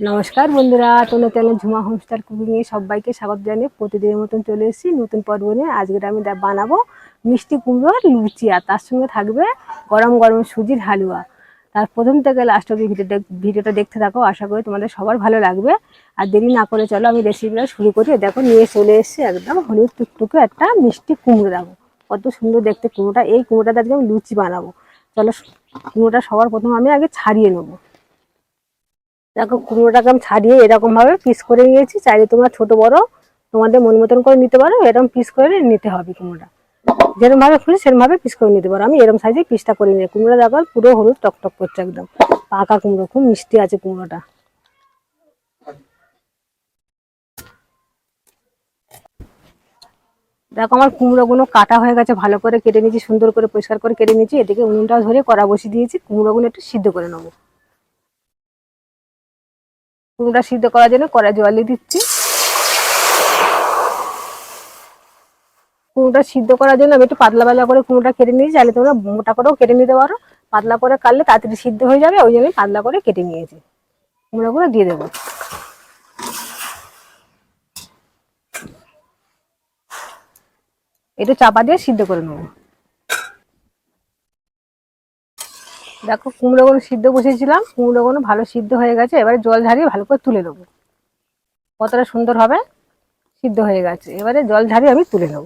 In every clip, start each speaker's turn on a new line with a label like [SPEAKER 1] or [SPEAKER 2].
[SPEAKER 1] নমস্কার বন্ধুরা তোমরা channel Jhuma home star cooking এ সবাইকে স্বাগত জানিয়ে প্রতিদিনের মতন চলে এসেছি নতুন পর্ব নিয়ে। আজকে আমি বানাবো মিষ্টি কুমড়োর লুচি আর তার সঙ্গে থাকবে গরম গরম সুজির হালুয়া। তার প্রথম থেকে লাস্ট অব্দি ভিডিওটা ভিডিওটা দেখতে থাকো, আশা করি তোমাদের সবার ভালো লাগবে। আর দেরি না করে চলো আমি রেসিপিটা শুরু করি। দেখো, নিয়ে চলে এসেছি একদম হলুদ টুকটুকে একটা মিষ্টি কুমড়ো দেবো কত সুন্দর দেখতে কুমড়োটা। এই কুমড়োটা আজকে আমি লুচি বানাবো। চলো, কুমড়োটা সবার প্রথম আমি আগে ছাড়িয়ে নেব। দেখো কুমড়োটাকে আমি ছাড়িয়ে এরকম ভাবে পিস করে নিয়েছি। চাইলে তোমরা ছোট বড় তোমাদের মন মতন করে নিতে পারো, এরকম পিস করে নিতে হবে কুমড়োটা। যেরকম ভাবে খুঁজি সেরকম ভাবে পিস করে নিতে পারো। আমি এরকম সাইজে পিসটা করে নিই কুমড়োটা দেখো পুরো হলুদ টকটক করছে একদম। পাকা কুমড়ো, খুব মিষ্টি আছে কুমড়োটা। দেখো আমার কুমড়োগুলো কাটা হয়ে গেছে, ভালো করে কেটে নিয়েছি, সুন্দর করে পরিষ্কার করে কেটে নিয়েছি। এদিকে উনুনটা ধরে কড়া বসিয়ে দিয়েছি। কুমড়োগুলো একটু সিদ্ধ করে নেব। কুমড়োটা সিদ্ধ করার জন্য কড়াই জল দিয়ে দিচ্ছি। কুমড়োটা সিদ্ধ করার জন্য আমি একটু পাতলা পাতলা করে কুমড়োটা কেটে নিয়েছি, চাইলে তোমরা মোটা করেও কেটে নিতে পারো। পাতলা করে কাটলে তাড়াতাড়ি সিদ্ধ হয়ে যাবে, ওই জন্য পাতলা করে কেটে নিয়েছি। কুমড়োগুলো দিয়ে দেবো। একটু চাপা দিয়ে সিদ্ধ করে নেব। দেখো, কুমড়ো কুমড়োগুলো সিদ্ধ বসিয়েছিলাম কুমড়োগুলো ভালো সিদ্ধ হয়ে গেছে, এবারে জল ঝারিয়ে ভালো করে তুলে নেব। কতটা সুন্দর হবে? সিদ্ধ হয়ে গেছে। এবারে জল ঝারিয়ে আমি তুলে নেব।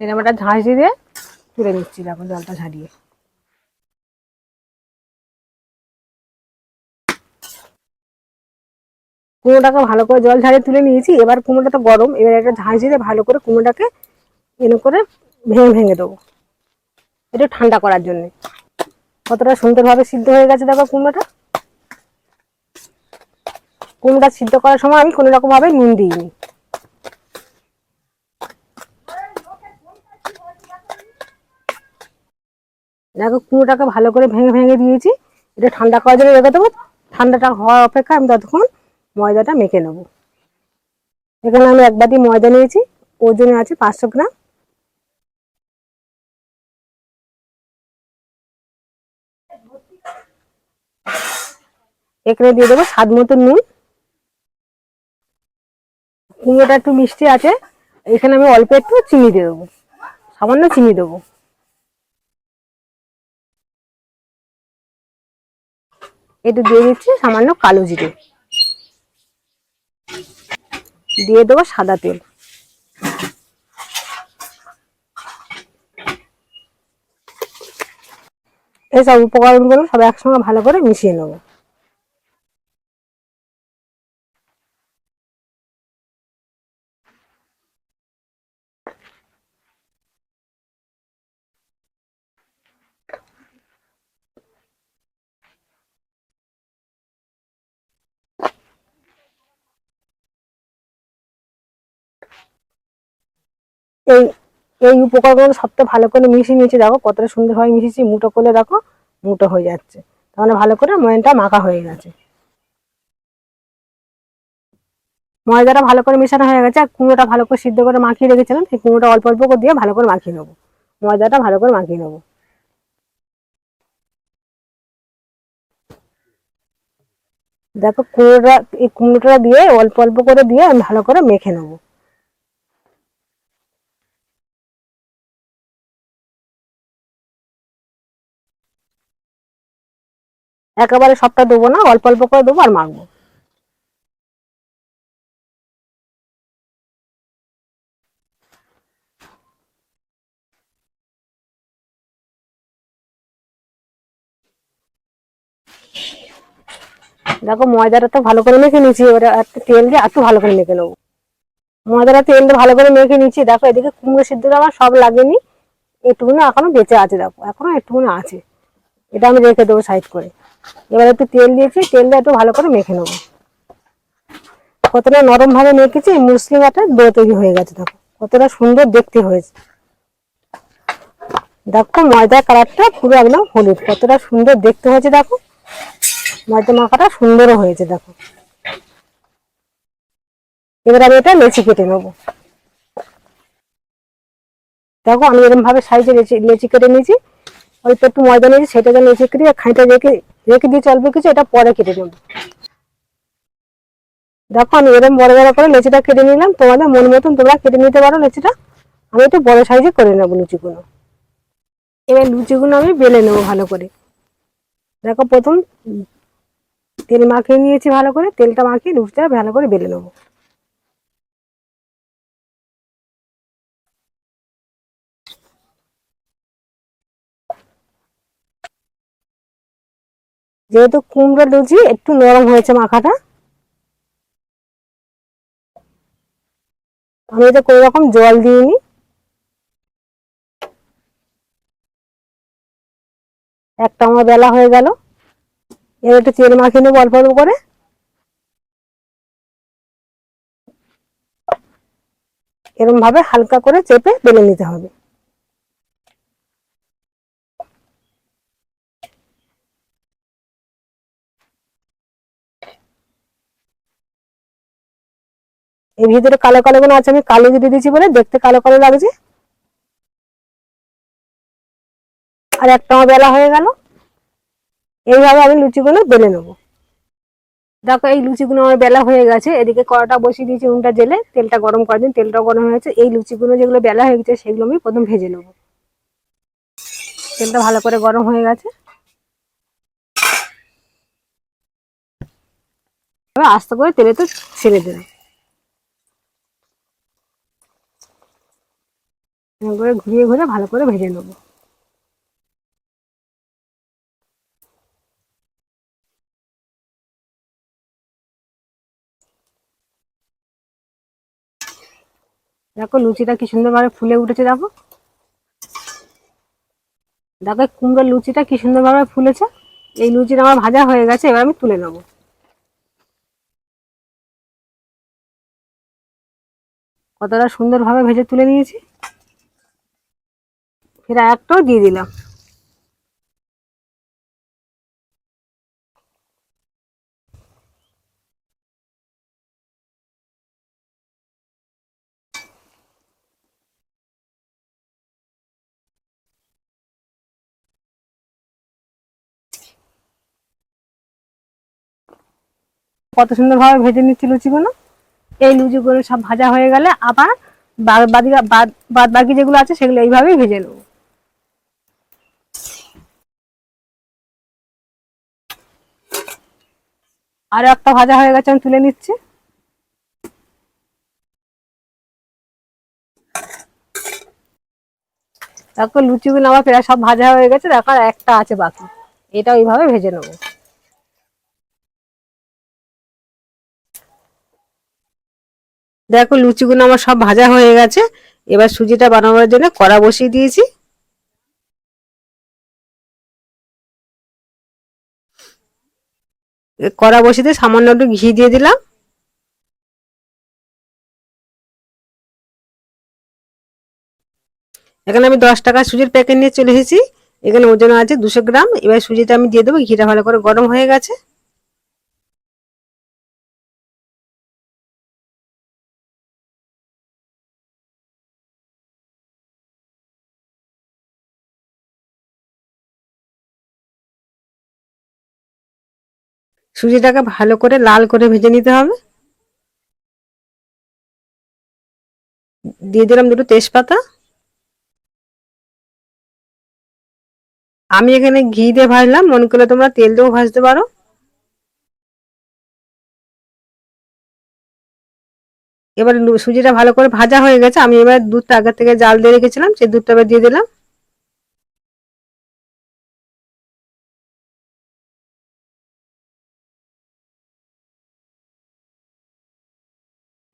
[SPEAKER 1] এরকম একটা ঝাঁস দিয়ে তুলে নিচ্ছি, দেখো, জলটা ঝারিয়ে কুমড়োটাকে ভালো করে জল ঝাড়িয়ে তুলে নিয়েছি। এবার কুমড়োটা তো গরম, এবার একটা ঝাঁস দিয়ে ভালো করে কুমড়োটাকে এনে করে ভেঙে ভেঙে দেবো। একটু ঠান্ডা করার জন্য। কতটা সুন্দরভাবে সিদ্ধ হয়ে গেছে দেখো কুমড়োটা। কুমড়োটা সিদ্ধ করার সময় আমি কোনো রকম ভাবে নুন দিইনি। দেখো কুমড়োটাকে ভালো করে ভেঙে ভেঙে দিয়েছি। এটা ঠান্ডা করার জন্য রেখে দেবো। ঠান্ডাটা হওয়ার অপেক্ষা আমি ততক্ষণ ময়দাটা মেখে নেব। এখানে আমি এক বাটি ময়দা নিয়েছি। ওজনে আছে পাঁচশো গ্রাম। এখানে দিয়ে দেবো স্বাদ মতো নুন। কুমড়োটা একটু মিষ্টি আছে। এখানে আমি অল্প একটু চিনি দিয়ে দেবো। সামান্য চিনি দেবো। একটু দিয়ে দিচ্ছি সামান্য কালো জিরে। দিয়ে দেবো সাদা তেল। এই সব উপকরণগুলো সব একসঙ্গে ভালো করে মিশিয়ে নেব। এই এই উপকরণগুলো সবটা ভালো করে মিশিয়ে নিয়েছি দেখো, কতটা সুন্দরভাবে মিশিয়েছি মুটো করে দেখো মুটো হয়ে যাচ্ছে। তাহলে ভালো করে ময়নটা মাখা হয়ে গেছে। ময়দাটা ভালো করে মেশানো হয়ে গেছে, আর কুমড়োটা ভালো করে সিদ্ধ করে মাখিয়ে রেখেছিলাম, সেই কুমড়োটা অল্প অল্প করে দিয়ে ভালো করে মাখিয়ে নেব। ময়দাটা ভালো করে মাখিয়ে নেব। দেখো কুমড়োটা এই কুমড়োটা দিয়ে অল্প অল্প করে দিয়ে আমি ভালো করে মেখে নেব। একেবারে সবটা দেবো না, অল্প অল্প করে দেবো আর মাখবো। দেখো ময়দাটা তো ভালো করে মেখে নিয়েছি, এবারে একটা তেল দিয়ে একটু ভালো করে মেখে নেব। ময়দাটা তেল দিয়ে ভালো করে মেখে নিচ্ছি দেখো এদিকে কুমড়ো সিদ্ধটা আমার সব লাগেনি একটুকুনি এখনও বেঁচে আছে, দেখো, এখনও একটুকুনি আছে। এটা আমি রেখে দেবো সাইড করে। এবার একটু তেল দিয়েছি তেল দিয়ে একটু ভালো করে মেখে নেব। কতটা নরম ভাবে মেখেছি মুসলিম একটা ডো তৈরি হয়ে গেছে, দেখো। কতটা সুন্দর দেখতে হয়েছে। দেখো, ময়দার কালারটা পুরো একদম হলুদ। কতটা সুন্দর দেখতে হয়েছে, দেখো। ময়দা মাখাটা সুন্দরও হয়েছে, দেখো। এবার আমি এটা লেচি কেটে নেব। দেখো, আমি এরকম ভাবে সাইজে লেচি লেচি কেটে নিয়েছি। অল্প একটু ময়দা নিয়েছি, সেটা যেন নিচে কেটে খাঁটা রেখে রেখে দিয়ে চলবে কিছু এটা পরে কেটে নেব। দেখো, আমি এরকম বড় বড় করে লেচিটা কেটে নিলাম তোমাদের মন মতন তোমরা কেটে নিতে পারো লেচিটা। আমি একটু বড় সাইজে করে নেব লুচিগুলো। এবার লুচিগুলো আমি বেলে নেব ভালো করে। দেখো, প্রথম তেল মাখিয়ে নিয়েছি ভালো করে, তেলটা মাখিয়ে লুচিটা ভালো করে বেলে নেব। যেহেতু কুমড়ো লুচি একটু নরম হয়েছে মাখাটা। আমি এতে কোনো রকম জল দিইনি। একটা আমার বেলা হয়ে গেল। এবার একটু তেল মাখিয়ে নেব অল্প অল্প করে। এরকম ভাবে হালকা করে চেপে বেলে নিতে হবে। এর ভিতরে কালো কালো গুলো আছে, আমি কালো দিয়ে দিয়েছি বলে দেখতে কালো কালো লাগছে। আর একটা বেলা হয়ে গেল। এইভাবে আমি লুচিগুলো বেলে নেব। দেখো, এই লুচিগুলো আমার বেলা হয়ে গেছে। এদিকে কড়াটা বসিয়ে দিয়েছি উনটা জেলে। তেলটা গরম করে দিন তেলটা গরম হয়েছে এই লুচিগুলো যেগুলো বেলা হয়ে গেছে, সেগুলো আমি প্রথম ভেজে নেব। তেলটা ভালো করে গরম হয়ে গেছে। এবার আস্তে করে তেলে তো ছেড়ে দিলাম। করে ঘুরিয়ে ঘুরে ভালো করে ভেজে নেব। দেখো লুচিটা কি সুন্দরভাবে ফুলে উঠেছে, দেখো। দেখো কুমড়োর লুচিটা কি সুন্দরভাবে ফুলেছে। এই লুচিটা আমার ভাজা হয়ে গেছে, এবার আমি তুলে নেব। কতটা সুন্দরভাবে ভেজে তুলে নিয়েছি। ফের একটাও দিয়ে দিলাম। কত সুন্দরভাবে ভেজে নিচ্ছি লুচিগুলো এই লুচিগুলো সব ভাজা হয়ে গেলে আবার বাদ বাকি যেগুলো আছে সেগুলো এইভাবেই ভেজে নেব। আরও একটা ভাজা হয়ে গেছে, আমি তুলে নিচ্ছি। দেখো, লুচিগুলো আমার প্রায় সব ভাজা হয়ে গেছে, দেখো একটা আছে বাকি। এটা ওইভাবে ভেজে নেব। দেখো, লুচিগুলো আমার সব ভাজা হয়ে গেছে। এবার সুজিটা বানানোর জন্য কড়া বসিয়ে দিয়েছি। কড়া দিয়ে সামান্য একটু ঘি দিয়ে দিলাম। এখানে আমি দশ টাকা সুজির প্যাকেট নিয়ে চলে এসেছি। এখানে ওজন আছে দুশো গ্রাম। এবার সুজিটা আমি দিয়ে দেবো। ঘিটা ভালো করে গরম হয়ে গেছে। সুজিটাকে ভালো করে লাল করে ভেজে নিতে হবে। দিয়ে দিলাম দুটো তেজপাতা। আমি এখানে ঘি দিয়ে ভাজলাম, মনে করলে তোমরা তেল দিয়েও ভাজতে পারো। এবার সুজিটা ভালো করে ভাজা হয়ে গেছে, আমি এবার দুধটা আগে থেকে জাল দিয়ে রেখেছিলাম, সেই দুধটা এবার দিয়ে দিলাম।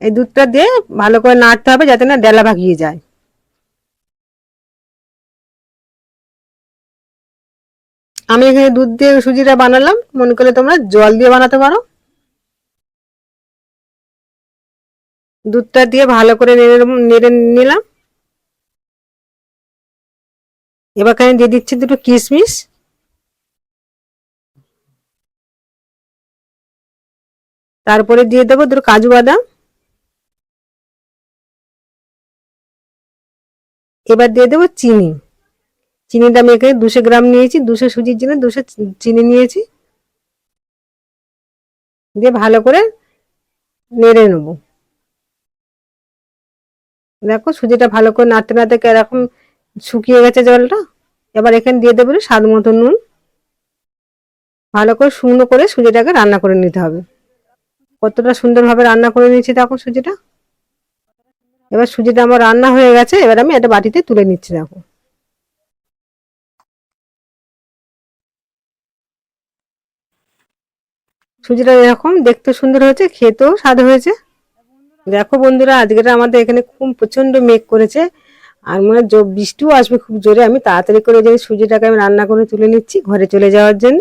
[SPEAKER 1] এই দুধটা দিয়ে ভালো করে নাড়তে হবে যাতে না ডেলা ভাগিয়ে যায়। আমি এখানে দুধ দিয়ে সুজিটা বানালাম। মনে করলে তোমরা জল দিয়ে বানাতে পারো। দুধটা দিয়ে ভালো করে নেড়ে নিলাম। এবার দিয়ে দিচ্ছি দুটো কিশমিশ। তারপরে দিয়ে দেবো দুটো কাজু বাদাম। এবার দিয়ে দেবো চিনি। চিনিটা আমি এখানে দুশো গ্রাম নিয়েছি, দুশো সুজির জন্য দুশো চিনি নিয়েছি। দিয়ে ভালো করে নেড়ে নেব। দেখো সুজিটা ভালো করে নাড়তে নাড়তে এরকম শুকিয়ে গেছে জলটা। এবার এখানে দিয়ে দেবো স্বাদ মতো নুন। ভালো করে শুকনো করে সুজিটাকে রান্না করে নিতে হবে। কতটা সুন্দরভাবে রান্না করে নিয়েছি দেখো সুজিটা। এবার সুজিটা আমার রান্না হয়ে গেছে, এবার আমি একটা বাটিতে তুলে নিচ্ছি, দেখো। সুজিটা এরকম দেখতে সুন্দর হয়েছে, খেতেও স্বাদ হয়েছে। দেখো বন্ধুরা আজকের আমাদের এখানে খুব প্রচণ্ড মেঘ করেছে, আর মনে হয় বৃষ্টিও আসবে খুব জোরে। আমি তাড়াতাড়ি করে যে সুজিটাকে আমি রান্না করে তুলে নিচ্ছি ঘরে চলে যাওয়ার জন্য।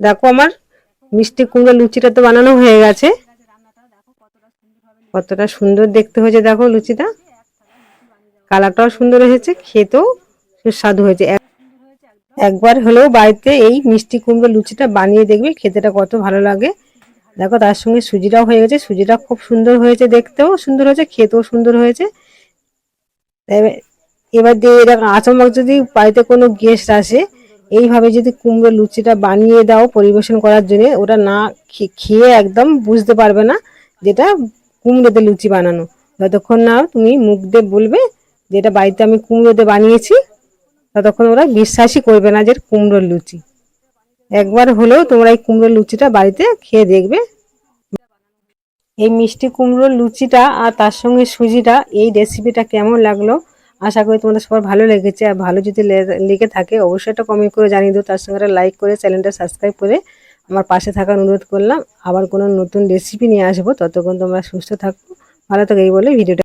[SPEAKER 1] দেখো আমার মিষ্টি কুমড়ো লুচিটা তো বানানো হয়ে গেছে। কতটা সুন্দর দেখতে হয়েছে দেখো লুচিটা। কালারটাও সুন্দর হয়েছে, খেতেও সুস্বাদু হয়েছে। এক- একবার হলেও বাড়িতে এই মিষ্টি কুমড়ো লুচিটা বানিয়ে দেখবে, খেতেটা কত ভালো লাগে। দেখো তার সঙ্গে সুজিটাও হয়ে গেছে, সুজিটা খুব সুন্দর হয়েছে দেখতেও সুন্দর হয়েছে, খেতেও সুন্দর হয়েছে। এবার দিয়ে এরকম আচমক যদি বাড়িতে কোনো গেস্ট আসে এইভাবে যদি কুমড়ো লুচিটা বানিয়ে দাও পরিবেশন করার জন্য, ওটা না খেয়ে একদম বুঝতে পারবে না যেটা কুমড়োতে লুচি বানানো। যতক্ষণ না তুমি মুখ দিয়ে বলবে যেটা বাড়িতে আমি কুমড়োতে বানিয়েছি, ততক্ষণ ওরা বিশ্বাসই করবে না যে কুমড়োর লুচি। একবার হলেও তোমরা এই কুমড়োর লুচিটা বাড়িতে খেয়ে দেখবে। এই মিষ্টি কুমড়োর লুচিটা আর তার সঙ্গে সুজিটা, এই রেসিপিটা কেমন লাগল আশা করি তোমাদের সবার ভালো লেগেছে। আর ভালো যদি লেগে থাকে, অবশ্যই একটা কমেন্ট করে জানিয়ে দিও। তার সঙ্গে একটা লাইক করে চ্যানেলটা সাবস্ক্রাইব করে আমার পাশে থাকার অনুরোধ করলাম। আবার কোনো নতুন রেসিপি নিয়ে আসব। ততক্ষণ তোমরা সুস্থ থাকো। ভালো থাকো, এই বলে ভিডিওটা